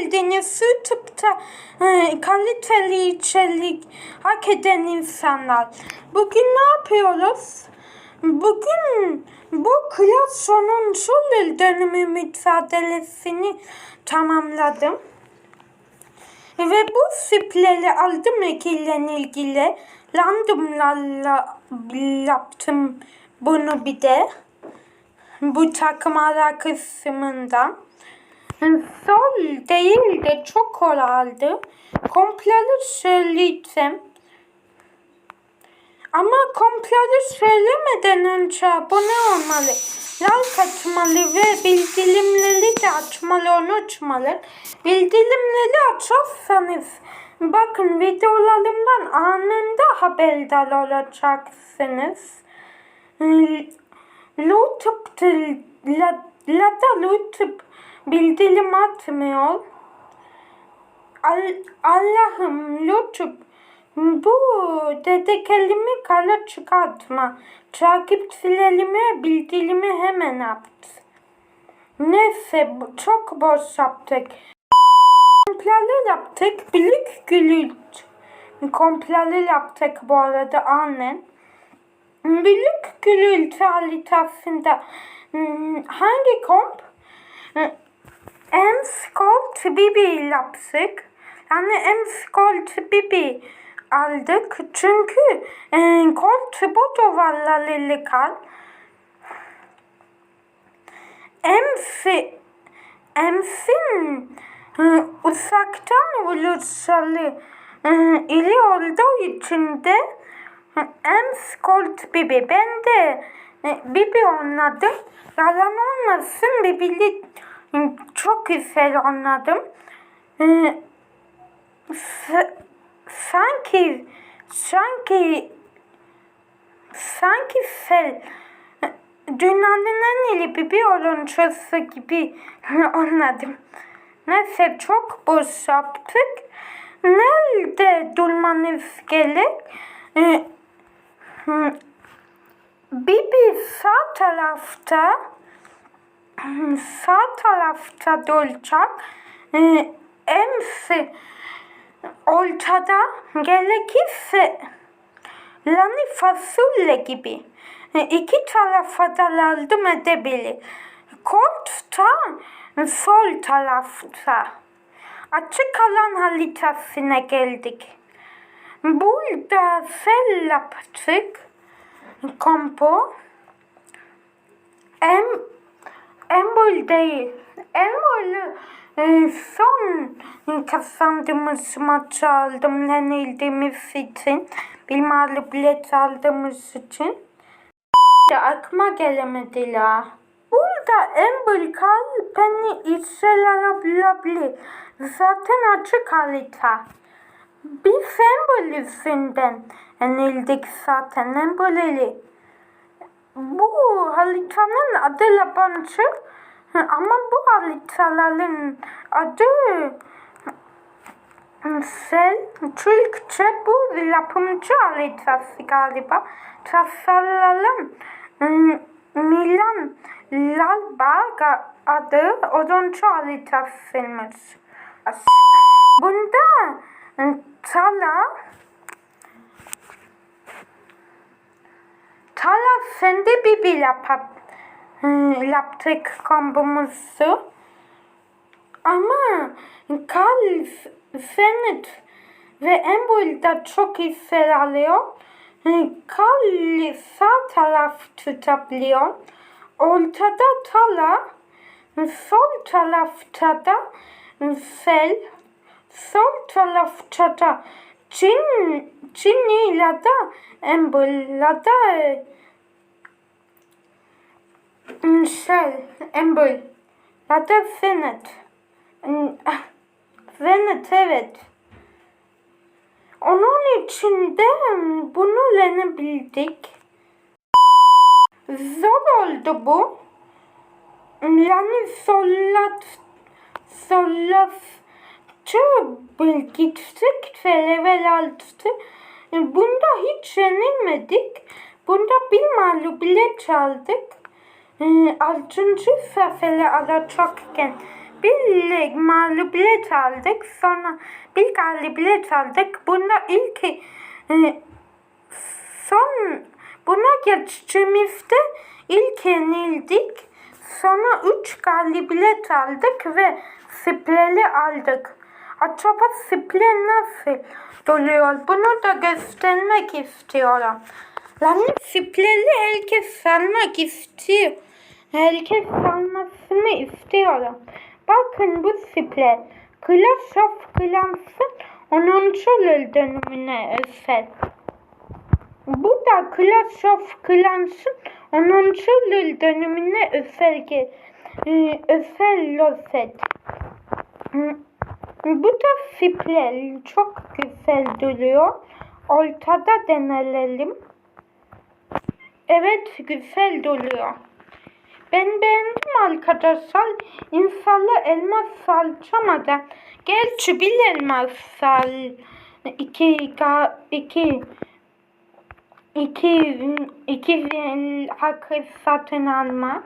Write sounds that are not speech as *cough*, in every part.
geldiniz. YouTube'da e, kaliteli içerik hak eden insanlar. Bugün ne yapıyoruz? Bugün bu klas sonuncu yıl dönümü mücadelesini tamamladım. Ve bu sipleri aldım ile ilgili. Randomlarla yaptım bunu bir de. Bu takım ara kısmından. Sol değil de çok kolaydı. Kompleri söyleyeceğim. Ama kompleri söylemeden önce abone olmalı. Like atmalı ve bildirimleri de açmalı, unutmalı. Bildirimleri açarsanız bakın videolarımdan anında haberdar olacaksınız. YouTube la, la da YouTube bildirim atmıyor. Al, Allah'ım YouTube bu dedekelimi kala çıkartma. Takipçilerime bildirimi hemen yaptı. Neyse çok boş yaptık. Komplalı yaptık. Büyük gülüç. Komplalı yaptık bu arada annen. Büyük gülültü haritasında hmm, hangi komp? En skolt bibi yaptık. Yani en skolt bibi aldık. Çünkü e, kolt bu duvarlarıyla kal. Emsi Emsin e, uzaktan vuruşalı e, ili olduğu için de Ems Colt Bibi. Ben de e, Bibi oynadım. Yalan olmasın Bibi'li çok güzel oynadım. E, s- sanki sanki sanki sel dünyanın en iyi bir oyuncusu gibi *laughs* anladım. Neyse çok boş yaptık. Nerede durmanız gerek? Ee, hı, Bibi sağ tarafta sağ tarafta duracak. Ee, Emsi ortada gerekirse Lani fasulye gibi e, iki tarafa da yardım edebilir. Koltukta sol tarafta. Açık alan haritasına geldik. Burada sel yaptık. Kompo. Em, Embol değil. Embol'ü e, son kazandığımız maçı aldım. Yenildiğimiz için. Bir mağlubiyet aldığımız için. Aklıma gelemedi la. Burada Embol kal beni işler Zaten açık harita. Bir Embol yüzünden yenildik zaten Embol'eli. Bu haritanın adı yabancı ama bu haritaların adı Sel, Türkçe bu yapımcı haritası galiba. Tasarlanan ım, Milan Lalba adı oyuncu haritasıymış. Bunda ım, Tala Sende bir bir yapıp yaptık kombomuzu. Ama Carl Fennet ve Embol da çok hisler alıyor. Carl sağ taraf tutabiliyor. Ortada Tala, sol tarafta da Sel, sol tarafta da Cin, Cinni'yle da Embol'la da Sel, Embol, ya da Fennet. Venet evet. Onun için de bunu öğrenebildik. Zor oldu bu. Yani sollat sollatçı ve level altı. Bunda hiç yenilmedik. Bunda bir mağlubiyet çaldık. Altıncı sefere alacakken bir mağlubiyet aldık. Sonra bir galibiyet aldık. Bunda ilk e, son buna geçtiğimizde ilk yenildik. Sonra üç galibiyet aldık ve spreli aldık. Acaba sprey nasıl oluyor? Bunu da göstermek istiyorum. Lan spreli herkes salmak istiyor. Herkes salmasını istiyorum. Bakın bu sprey. Clash of Clans'ın 10. yıl dönümüne özel. Bu da Clash of Clans'ın 10. yıl dönümüne özel, ge- e, özel. Hı, Bu da sprey. Çok güzel duruyor. Ortada deneyelim. Evet güzel duruyor. Ben beğendim arkadaşlar. İnşallah elmas salçamadan. Gerçi bir elmas sal. iki, iki, iki, iki hakkı satın alma.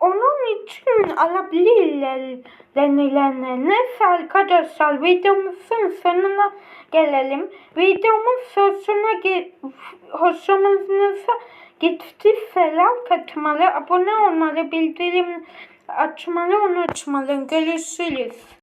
Onun için alabilirler denilenler. Neyse arkadaşlar videomuzun sonuna gelelim. Videomun sonuna ge hoşumuza gittiyse like atmalı, abone olmalı, bildirim açmalı, unutmalı. Görüşürüz.